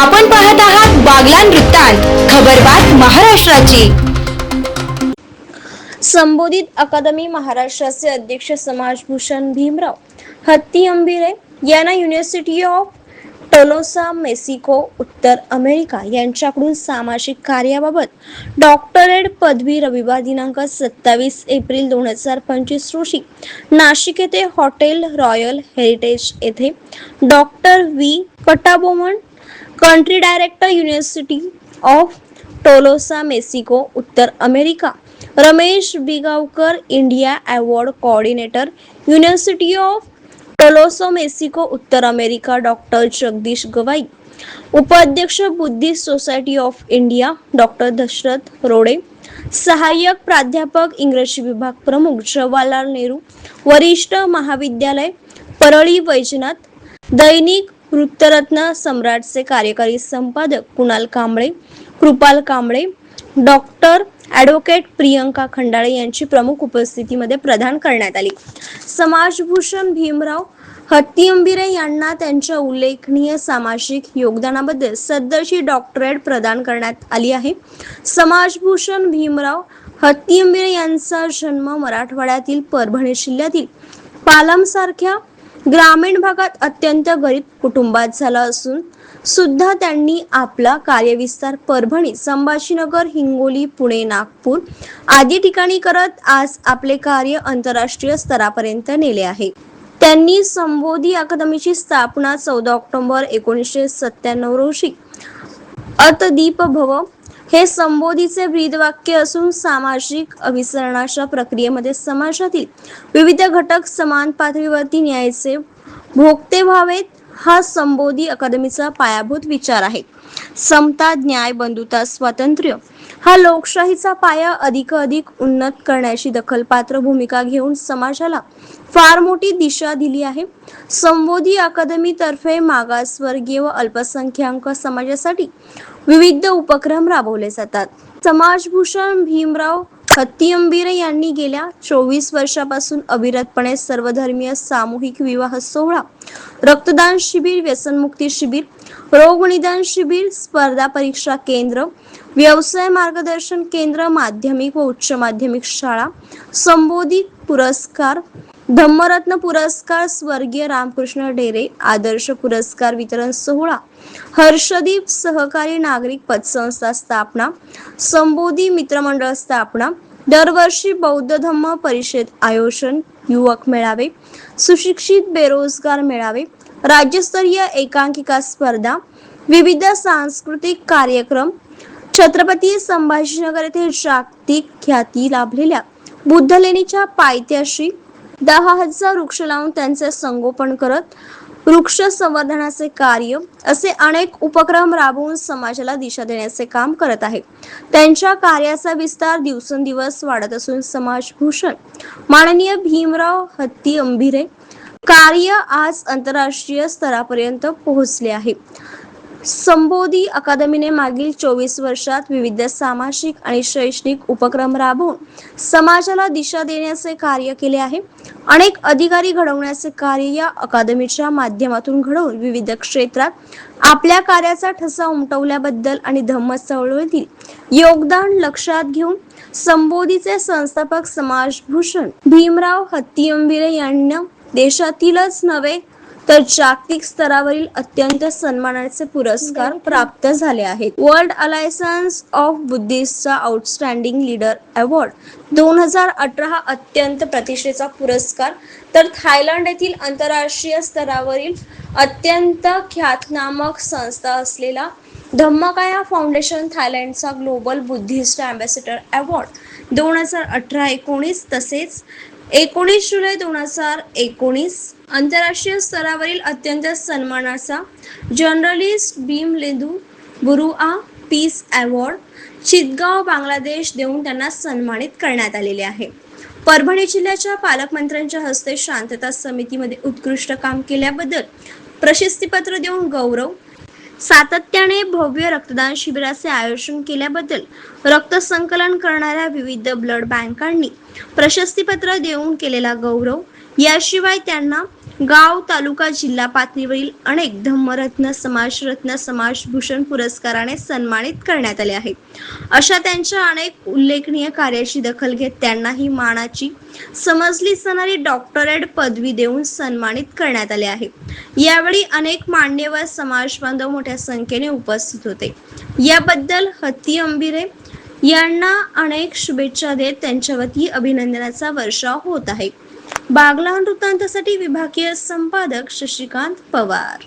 आपण पाहत आहात बागलान वृत्तांत खबरबात महाराष्ट्राची. संबोधित अकादमी महाराष्ट्राचे अध्यक्ष समाजभूषण भीमराव हत्ती अंबिरे यांना युनिव्हर्सिटी ऑफ टोलोसा मेक्सिको उत्तर अमेरिका यांच्याकडून सामाजिक कार्याबाबत डॉक्टरेट पदवी रविवार दिनांक सत्तावीस एप्रिल दोन हजार पंचवीस रोजी नाशिक येथे हॉटेल रॉयल हेरिटेज येथे doctor V. Kattabomman country director university of Tolosa Mexico उत्तर America Ramesh Bigavkar India award coordinator university of Tolosa Mexico उत्तर अमेरिका डॉक्टर जगदीश गवाई उपाध्यक्ष Buddhist society of India doctor Dashrath Rode सहाय्यक प्राध्यापक इंग्रजी विभाग प्रमुख जवाहरलाल नेहरू वरिष्ठ महाविद्यालय परळी वैजनाथ दैनिक वृत्तरत्न सम्राटचे कार्यकारी संपादक कुणाल कांबळे कृपाल कांबळे डॉक्टर ॲडव्होकेट प्रियंका खंडाळे यांची प्रमुख उपस्थितीमध्ये प्रदान करण्यात आली. समाजभूषण भीमराव हत्तीअंबिरे यांना त्यांच्या उल्लेखनीय सामाजिक योगदानाबद्दल सदरची डॉक्टरेट प्रदान करण्यात आली आहे. समाजभूषण भीमराव हत्तीअंबिरे यांचा जन्म मराठवाड्यातील परभणी जिल्ह्यातील पालमसारख्या ग्रामीण भागात अत्यंत गरीब कुटुंबात झाला असून सुद्धा त्यांनी आपला कार्यविस्तार परभणी संभाजीनगर हिंगोली पुणे नागपूर आदी ठिकाणी करत आज आपले कार्य आंतरराष्ट्रीय स्तरापर्यंत नेले आहे. त्यांनी संबोधी अकादमीची स्थापना चौदा ऑक्टोबर एकोणीसशे सत्त्याण्णव रोजी अतदीप भव हे संबोधीचे ब्रीदवाक्य असून सामाजिक अभिसरणाच्या प्रक्रियेमध्ये समाजातील विविध घटक समान पातळीवरती न्यायचे भोगते व्हावेत हा संबोधी अकादमीचा पायाभूत विचार आहे. समता न्याय बंधुता स्वातंत्र्य हा लोकशाहीचा पाया अधिकाधिक उन्नत करण्याची दखलपात्र भूमिका घेऊन समाजाला फार मोठी दिशा दिली आहे. संबोधी अकादमीतर्फे मागासवर्गीय व अल्पसंख्याक समाजासाठी विविध उपक्रम राबवले जातात. समाजभूषण भीमराव हत्तीअंबिरे यांनी गेल्या चोवीस वर्षापासून अविरतपणे सर्वधर्मीय सामूहिक विवाह सोहळा रक्तदान शिबिर व्यसनमुक्ती शिबिर रोगनिदान शिबिर स्पर्धा परीक्षा केंद्र व्यवसाय मार्गदर्शन केंद्र माध्यमिक व उच्च माध्यमिक शाळा संबोधित पुरस्कार धम्मरत्न पुरस्कार स्वर्गीय रामकृष्ण डेरे आदर्श पुरस्कार वितरण सोहळा हर्षदीप सहकारी नागरिक पतसंस्था स्थापना संबोधी मित्रमंडळ स्थापना दरवर्षी बौद्ध धम्म परिषद आयोजन युवक मेळावे सुशिक्षित बेरोजगार मेळावे राज्यस्तरीय एकांकिका स्पर्धा विविध सांस्कृतिक कार्यक्रम छत्रपती संभाजीनगर येथे जागतिक ख्याती लाभलेल्या बुद्धलेणीच्या पायथ्याशी दहा हजार वृक्ष लावून त्यांचे संगोपन करत वृक्ष संवर्धनाचे कार्य असे अनेक उपक्रम राबवून समाजाला दिशा देण्याचे काम करत आहे. त्यांच्या कार्याचा विस्तार दिवसेंदिवस वाढत असून समाजभूषण माननीय भीमराव हत्ती अंभिरे कार्य आज आंतरराष्ट्रीय स्तरापर्यंत पोहोचले आहे. संबोधी अकादमीने मागील चोवीस वर्षात विविध सामाजिक आणि शैक्षणिक उपक्रम राबवून समाजाला दिशा देण्याचे कार्य केले आहे. अनेक अधिकारी घडवण्याचे कार्य या अकादमीच्या माध्यमातून घडवून विविध क्षेत्रात आपल्या कार्याचा ठसा उमटवल्याबद्दल आणि धम्म चळवळीतील योगदान लक्षात घेऊन संबोधीचे संस्थापक समाजभूषण भीमराव हत्तीअंबिरे यांना देशातीलच नव्हे तर जागतिक स्तरावरील अत्यंत सन्मानाचे पुरस्कार प्राप्त झाले आहेत. वर्ल्ड अलायसन्स ऑफ बुद्धिस्टचा आउटस्टँडिंग लीडर अवॉर्ड. दोन हजार अठरा हा अत्यंत प्रतिष्ठेचा पुरस्कार. तर थायलंड येथील आंतरराष्ट्रीय स्तरावरील अत्यंत ख्यातनामक संस्था असलेला धम्मकाया फाउंडेशन थायलंडचा ग्लोबल बुद्धिस्ट अँबॅसेडर अवॉर्ड. दोन हजार अठरा एकोणीस तसेच एकोणीस जुलै दोन हजार एकोणीस आंतरराष्ट्रीय स्तरावरील अत्यंत सन्मानाचा journalist Bhim Lendu Barua peace award Chittagong Bangladesh देऊन त्यांना सन्मानित करण्यात आलेले आहे. परभणी जिल्ह्याच्या पालकमंत्र्यांच्या हस्ते शांतता समितीमध्ये उत्कृष्ट काम केल्याबद्दल प्रशस्तीपत्र देऊन गौरव सातत्याने भव्य रक्तदान शिबिराचे आयोजन केल्याबद्दल रक्त संकलन करणाऱ्या विविध ब्लड बँकांनी प्रशस्तीपत्र देऊन केलेला गौरव याशिवाय त्यांना गाव तालुका जिल्हा पातळीवरील अनेक धम्मरत्न समाजरत्न समाजभूषण पुरस्काराने सन्मानित करण्यात आले आहे अशा त्यांच्या अनेक उल्लेखनीय कार्याची दखल घेत त्यांना ही मानाची समजली जाणारी डॉक्टरेट पदवी देऊन सन्मानित करण्यात आले आहे. यावेळी अनेक मान्यवर समाज बांधव मोठ्या संख्येने उपस्थित होते. याबद्दल हत्ती अंबिरे यांना अनेक शुभेच्छा देत त्यांच्या वती अभिनंदनाचा वर्षाव होत आहे. बागला वृत्तांतासाठी विभागीय संपादक शशिकांत पवार.